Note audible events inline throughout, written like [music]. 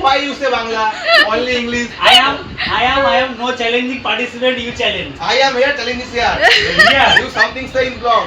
Why you say Bangla? Only English. I am, I am, I am no challenging participant. You challenge. I am here telling this here. Yeah. You something say in blog.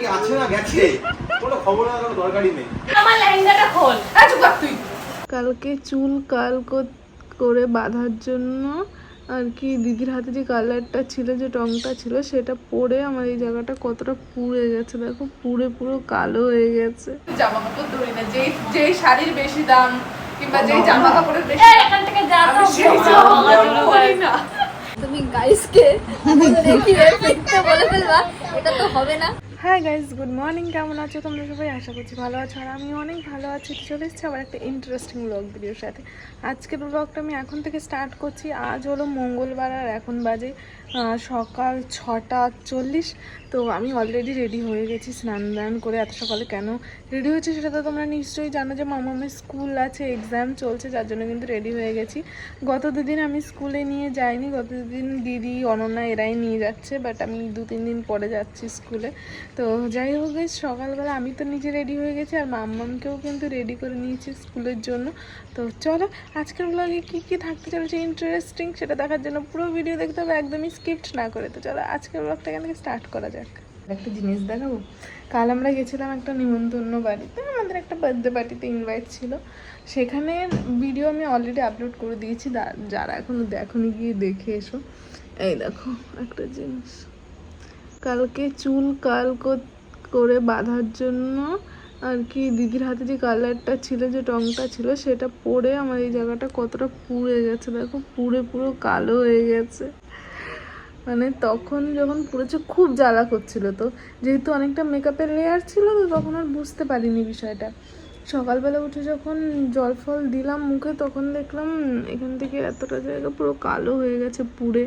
কি আছে না গেছে কোনো খবর না কোনো দরকারই নেই আমার লেহেঙ্গাটা খোল কালকে চুল কাল করে বাঁধার জন্য আর কি দিদির হাতে যে কালারটা ছিল যে রংটা ছিল সেটা পরে আমার এই জায়গাটা কতটা পুড়ে গেছে দেখো পুড়ে পুরো কালো হয়ে গেছে। জামা কাপড় ধরি না যেই যেই শাড়ির বেশি দাম কিংবা যেই জামা কাপড়ের বেশি দাম, এখান থেকে যা সেই জামা কাপড় পরি না। তুমি গাইসকে দেখিয়ে ফিরতে বলে ফেলবা এটা তো হবে না। হ্যাঁ গাইজ গুড মর্নিং কেমন আছো তোমরা সবাই? আশা করছি ভালো আছো আর আমি অনেক ভালো আছি। চলে এসেছি আবার একটা ইন্টারেস্টিং ব্লগ ভিডিওর সাথে। আজকের ব্লগটা আমি এখন থেকে স্টার্ট করছি। আজ হলো মঙ্গলবার আর এখন বাজে সকাল ছটা চল্লিশ। তো আমি অলরেডি রেডি হয়ে গেছি স্নান দান করে। এত সকালে কেন রেডি হয়েছে সেটা তো তোমরা নিশ্চয়ই জানো যে মামা মামামের স্কুল আছে এক্সাম চলছে, যার জন্য কিন্তু রেডি হয়ে গেছি। গত দুদিন আমি স্কুলে নিয়ে যাইনি। গত দুদিন দিদি, অনন্যা এরাই নিয়ে যাচ্ছে বাট আমি দু, তিন দিন পরে যাচ্ছি স্কুলে তো যাই হোক সকালবেলা আমি তো নিজে রেডি হয়ে গেছি, আর মাম্মামকেও কিন্তু রেডি করে নিয়েছি স্কুলের জন্য। তো চলো, আজকের ব্লগে কী কী থাকতে চলেছে? ইন্টারেস্টিং সেটা দেখার জন্য পুরো ভিডিও দেখতে হবে, একদমই স্কিপ্ট না করে, তো চলো আজকের ব্লগটা এখান থেকে স্টার্ট করা যাক। একটা জিনিস দেখাবো। কাল আমরা গেছিলাম একটা নিমন্ত্রণ বাড়িতে, আমাদের একটা বার্থডে পার্টিতে ইনভাইট ছিল। সেখানে ভিডিও আমি অলরেডি আপলোড করে দিয়েছি যারা এখনও দেখোনি গিয়ে দেখে এসো। এই দেখো, একটা জিনিস। কালকে চুল কাল কর- বাঁধার জন্য আর কি দিদির হাতে যে কালারটা ছিল, যে রংটা ছিল, সেটা পরে আমার এই জায়গাটা কতটা পুড়ে গেছে দেখো, পুড়ে পুরো কালো হয়ে গেছে। মানে তখন যখন পুড়েছে খুব জ্বালা করছিল তো। যেহেতু অনেকটা মেকআপের লেয়ার ছিল তো তখন আর বুঝতে পারিনি বিষয়টা। সকালবেলা উঠে যখন জল ফল দিলাম মুখে তখন দেখলাম এখান থেকে এতটা জায়গা পুরো কালো হয়ে গেছে, পুড়ে।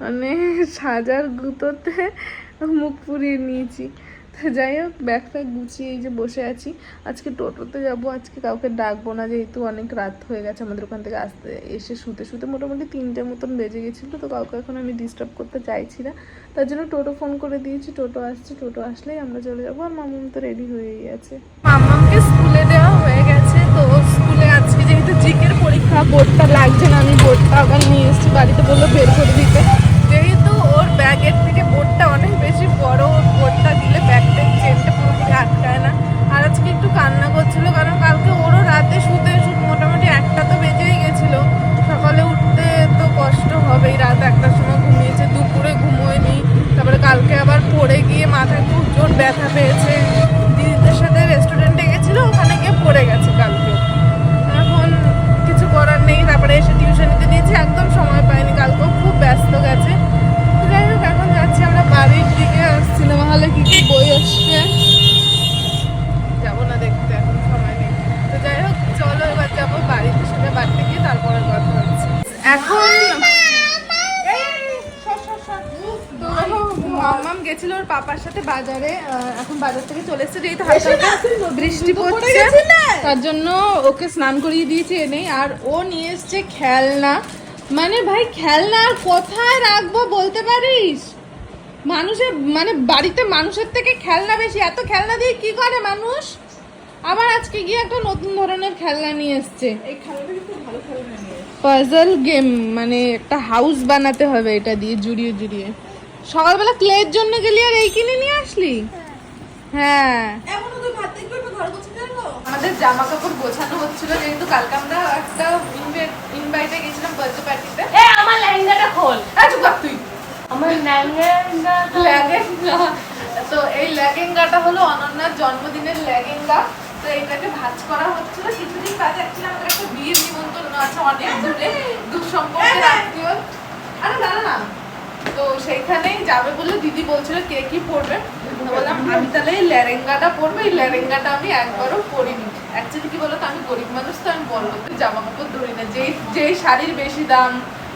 মানে সাজার গুঁতোতে মুখ পুড়িয়ে নিয়েছি। যাই হোক ব্যাগ ফ্যাগ গুছিয়ে এই যে বসে আছি। আজকে টোটোতে যাব, আজকে কাউকে ডাকবো না, যেহেতু অনেক রাত হয়ে গেছে, আমাদের ওখান থেকে আসতে এসে শুতে শুতে মোটামুটি তিনটে মতন বেজে গেছিল, তো কাউকে এখন আমি ডিস্টার্ব করতে চাইছি না। তার জন্য টোটো ফোন করে দিয়েছি, টোটো আসছে, টোটো আসলেই আমরা চলে যাব, আর মামুম তো রেডি হয়েই গেছে মামামকে স্কুলে দেওয়া হয়ে গেছে, তো স্কুলে আজকে যেহেতু জিকের পরীক্ষা, বোর্ডটা লাগছে না, আমি বোর্ডটা আবার নিয়ে এসেছি, বাড়িতে বলল বের করে দিতে। যেহেতু ওর ব্যাগের থেকে গেছিল ওর পাপার সাথে বাজারে এখন বাজার থেকে চলে এসেছে যেহেতু হালকা বৃষ্টি পড়ছে তার জন্য ওকে স্নান করিয়ে দিয়েছি এনেই আর ও নিয়ে এসছে খেলনা। মানে ভাই খেলনা আর কোথায় রাখব বলতে পারিস? মানুষের মানে বাড়িতে মানুষের থেকে খেলনা বেশি এত খেলনা দিয়ে কি করে মানুষ? আবার আজকে গিয়ে একটা নতুন ধরনের খেলনা নিয়ে এসছে। পাজল গেম মানে একটা হাউস বানাতে হবে এটা দিয়ে জুড়িয়ে জুড়িয়ে। সকালবেলা ক্লের জন্য গেলি আর এই কিনে নিয়ে আসলি? হ্যাঁ। আমাদের জামা কাপড় গোছানো হচ্ছিল যেহেতু কালকে আমরা একটা ইনভাইটে গেছিলাম বার্থডে পার্টিতে এই আমার লেহেঙ্গাটা খোল। তুই। আমার লেহেঙ্গা লেহেঙ্গা। তো এই লেহেঙ্গাটা হলো অনন্যার জন্মদিনের লেহেঙ্গা। তো এটাকে ভাঁজ করা হচ্ছিল। কিছুদিন বাদে অ্যাকচুয়ালি আমাদের একটা বিয়ের নিমন্ত্রণ আছে অনেক দূরে। দূর সম্পর্কের আত্মীয়। আরে না, না। তো সেইখানেই যাবে বলে দিদি বলছিল কে কি পরবে? তো বললাম আমি তাহলে এই লেহেঙ্গাটা পরবো এই লেহেঙ্গাটা আমি একবারও পরিনি। অ্যাকচুয়ালি কি বলতো আমি গরিব মানুষ তো আমি বড় লোকের জামা কাপড় ধরি না। যেই যেই শাড়ির বেশি দাম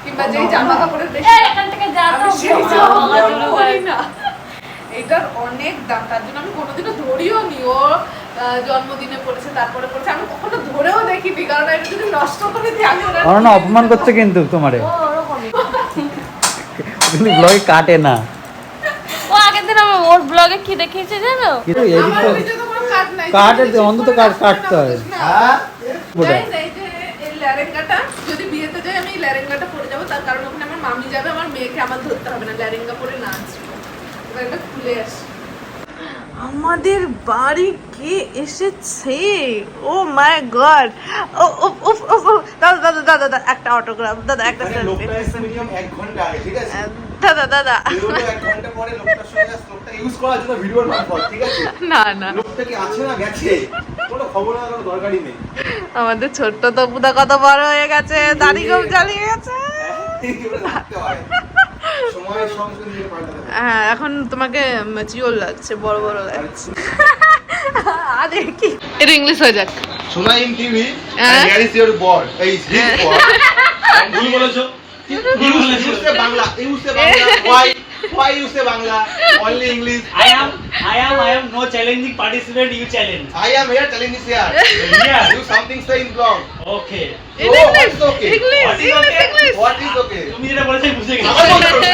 কিংবা যেই জামা কাপড়ের বেশি এখান থেকে না। এটার অনেক দাম তার জন্য আমি কোনোদিনও ধরিও নি। ও আহ, জন্মদিনে পড়েছে তারপরে পড়েছে। আমি কখনো ধরেও দেখিনি কারণ এটা যদি নষ্ট করে দিই আমি অপমান করছে কিন্তু তোমারে। ও ওরকমই। কিন্তু ব্লগে কাটে না। ও আগের দিন আমার ওর ব্লগে কি দেখিয়েছে জানো? কিন্তু কাট অন্তত কাট কাটতে হয়। হ্যাঁ? ল্যারেঙ্গাটা যদি বিয়েতে যাই আমি ল্যারেঙ্গাটা পরে যাব। তার কারণ ওখানে আমার মামি যাবে আমার মেয়েকে আমার ধরতে হবে না ল্যারেঙ্গা পরে নাচ এবার এটা খুলে আসি আমাদের বাড়ি কে এসেছে? ও মাই গড ও। দাদা দাদা দাদা দাদা একটা অটোগ্রাফ দাদা একটা সেলফি দাদা দাদা। বেরোলো এক ঘণ্টা পরে লোকটার সঙ্গে লোকটা ইউজ করার জন্য ভিডিওর মারফত ঠিক আছে? না না। লোকটা কি আছে না গেছে? কোনো খবর না দরকারই নেই। আমাদের ছোট্ট তপুদা কত বড় হয়ে গেছে দাড়ি খুব জ্বালিয়ে গেছে। রাখতে হয় হয়। হ্যাঁ এখন তোমাকে ম্যাচিওর লাগছে বড় বড় লাগছে আরে কি এটা ইংলিশ হয়ে যাক হ্যাঁ? and here is your board. Hey, is his board. And ভুল বলেছ Bangla. You say Bangla. Why? You say Bangla? Only English. I am, I am, I am no challenging participant. You challenge. I am here telling here. Yeah. Do something say in blog. Okay. Oh, English, is okay? English, What is okay? English. What is okay? তুমি যেটা বলেছ বুঝে গেছি আমার বলতে হবে।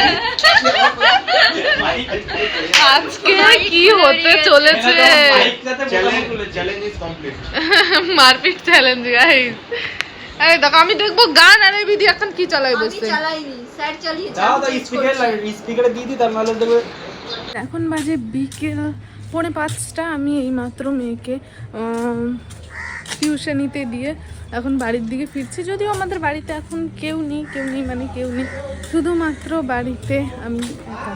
আজকে কি হতে চলেছে. [laughs] মারপিট চ্যালেঞ্জ গাইস আরে দেখো আমি দেখব গান আর এই ভিডিও এখন কি চালাই আমি বসে? চালাইনি স্যার চালিয়েছে। যাও আমি তো স্পিকার করছি। স্পিকারে দিয়ে দিই তার নাহলে দেখবে এখন বাজে বিকেল পৌনে পাঁচটা আমি এইমাত্র মেয়েকে টিউশনিতে দিয়ে এখন বাড়ির দিকে ফিরছি। যদিও আমাদের বাড়িতে এখন কেউ নেই কেউ নেই মানে কেউ নেই। শুধুমাত্র বাড়িতে আমি একা।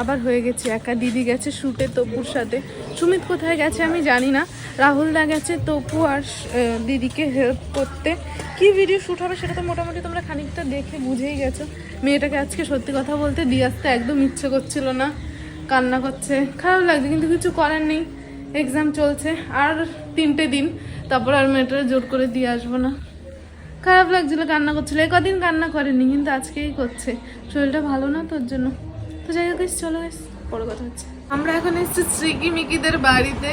আবার হয়ে গেছি একা, দিদি গেছে শুটে, তপুর সাথে। সুমিত কোথায় গেছে আমি জানি না। রাহুল দা গেছে, তপু আর দিদিকে হেল্প করতে। কি ভিডিও শ্যুট হবে সেটা তো মোটামুটি তোমরা খানিকটা দেখে বুঝেই গেছো। মেয়েটাকে আজকে সত্যি কথা বলতে দিয়ে আসতে একদম ইচ্ছে করছিল না। কান্না করছে। খারাপ লাগছে, কিন্তু কিছু করার নেই। এক্সাম চলছে আর তিনটে দিন। তারপর আর মেয়েটার জোর করে দিয়ে আসব না। খারাপ লাগছিল, কান্না করছিল। এ কদিন কান্না করেনি, কিন্তু আজকেই করছে। শরীরটা ভালো না তোর জন্য? তো যাই হোক চলো এস বড় কথা হচ্ছে। আমরা এখন এসেছি শ্রীকি মিকিদের বাড়িতে।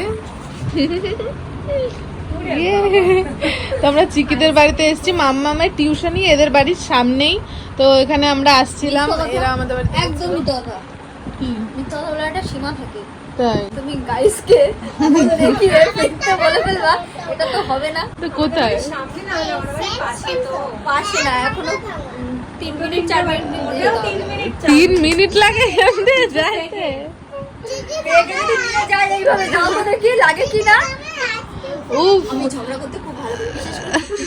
তো আমরা চিকিদের বাড়িতে এসেছি মাম্মামের টিউশনই এদের বাড়ির সামনেই। তো এখানে আমরা আসছিলাম। এরা আমাদের বাড়িতে একদম কথা। মিথ্যা বলার একটা সীমা থাকে। তাই। তুমি গাইসকে বলে ফেলবা। এটা তো হবে না। তো কোথায়? পাশে না এখনও। তিন মিনিট চার মিনিট তিন মিনিট লাগে এমনি যাইতে।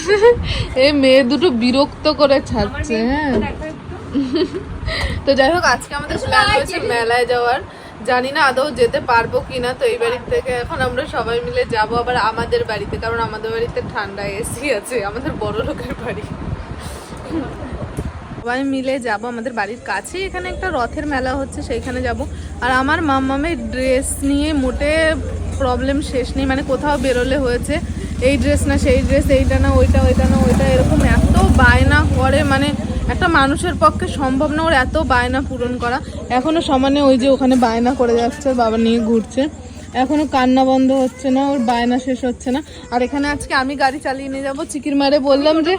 [laughs] এই মেয়ে দুটো বিরক্ত করে ছাড়ছে হ্যাঁ। [laughs] তো যাই হোক আজকে আমাদের প্ল্যান হয়েছে মেলায় যাওয়ার। জানি না আদৌ যেতে পারব কিনা তো এই বাড়ি থেকে এখন আমরা সবাই মিলে যাব আবার আমাদের বাড়িতে কারণ আমাদের বাড়িতে ঠান্ডা এসি আছে আমাদের বড় লোকের বাড়ি। সবাই মিলে যাব। আমাদের বাড়ির কাছে এখানে একটা রথের মেলা হচ্ছে, সেইখানে যাব। আর আমার মাম্মামের ড্রেস নিয়ে মোটে প্রবলেম শেষ নেই মানে কোথাও বেরোলে হয়েছে, এই ড্রেস না, সেই ড্রেস, এইটা না, ওইটা ওইটা না, ওইটা, এরকম এত বায়না করে মানে একটা মানুষের পক্ষে সম্ভব না ওর এত বায়না পূরণ করা। এখনও সমানে ওই যে ওখানে বায়না করে যাচ্ছে, বাবা নিয়ে ঘুরছে। এখনও কান্না বন্ধ হচ্ছে না, ওর বায়না শেষ হচ্ছে না। আর এখানে আজকে আমি গাড়ি চালিয়ে নিয়ে যাব। চিকির মারে বললাম যে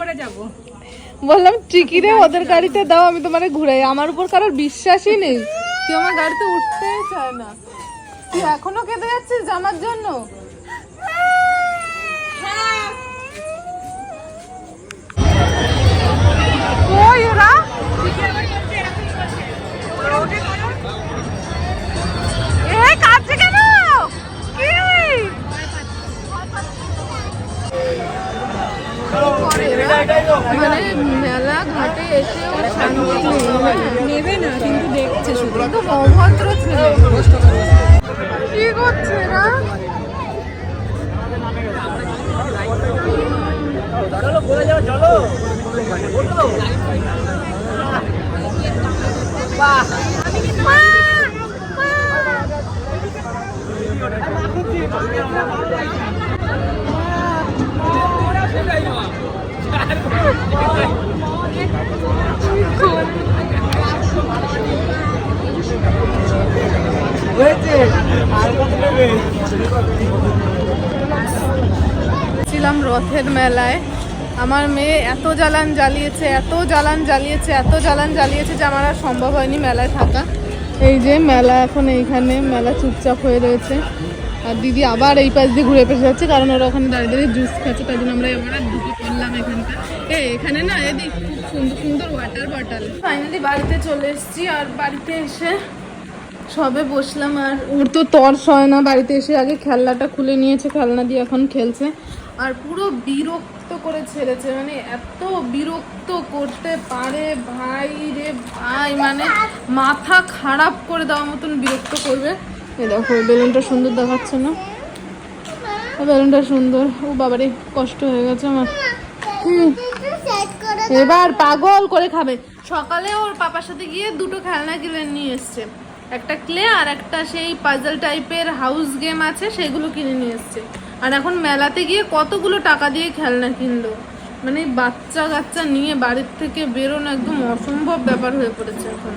বললাম টিকিরে ওদের গাড়িতে দাও, আমি তোমার ঘুরাই। আমার উপর কারোর বিশ্বাসই নেই। তুই আমার গাড়িতে উঠতে চায় না। তুই এখনও কেঁদে যাচ্ছিস জামার জন্য? কই রথের মেলায়। আমার মেয়ে এত জ্বালান জ্বালিয়েছে, এত জ্বালান জ্বালিয়েছে, এত জ্বালান জ্বালিয়েছে যে আমার আর সম্ভব হয়নি মেলায় থাকা। এই যে মেলা এখন এইখানে, মেলা চুপচাপ হয়ে রয়েছে। আর দিদি আবার এই পাশ দিয়ে ঘুরে পেশে যাচ্ছে, কারণ ওরা ওখানে দাঁড়িয়ে দাঁড়িয়ে জুস খাচ্ছে, তাই জন্য আমরা এবার ঢুকে পড়লাম এখানটা। এ এখানে না এদিক খুব সুন্দর সুন্দর ওয়াটার বটল ফাইনালি বাড়িতে চলে এসেছি, আর বাড়িতে এসে সবে বসলাম আর ওর তো তর্স হয় না, বাড়িতে এসে আগে খেলনাটা খুলে নিয়েছে, খেলনা দিয়ে এখন খেলছে। আর পুরো বিরক্ত করে ছেড়েছে মানে এত বিরক্ত করতে পারে ভাই রে ভাই মানে মাথা খারাপ করে দেওয়ার মতন বিরক্ত করবে। এ দেখো বেলুনটা সুন্দর দেখাচ্ছে না? বেলুনটা সুন্দর। ও বাবারে, কষ্ট হয়ে গেছে আমার। এবার পাগল করে খাবে। সকালে ওর পাপার সাথে গিয়ে দুটো খেলনা কিনে নিয়ে এসছে। একটা ক্লে আর একটা সেই পাজল টাইপের হাউস গেম আছে, সেগুলো কিনে নিয়ে এসছে। আর এখন মেলাতে গিয়ে কতগুলো টাকা দিয়ে খেলনা কিনলো? মানে বাচ্চা কাচ্চা নিয়ে বাড়ির থেকে বেরোনো একদম অসম্ভব ব্যাপার হয়ে পড়েছে এখন।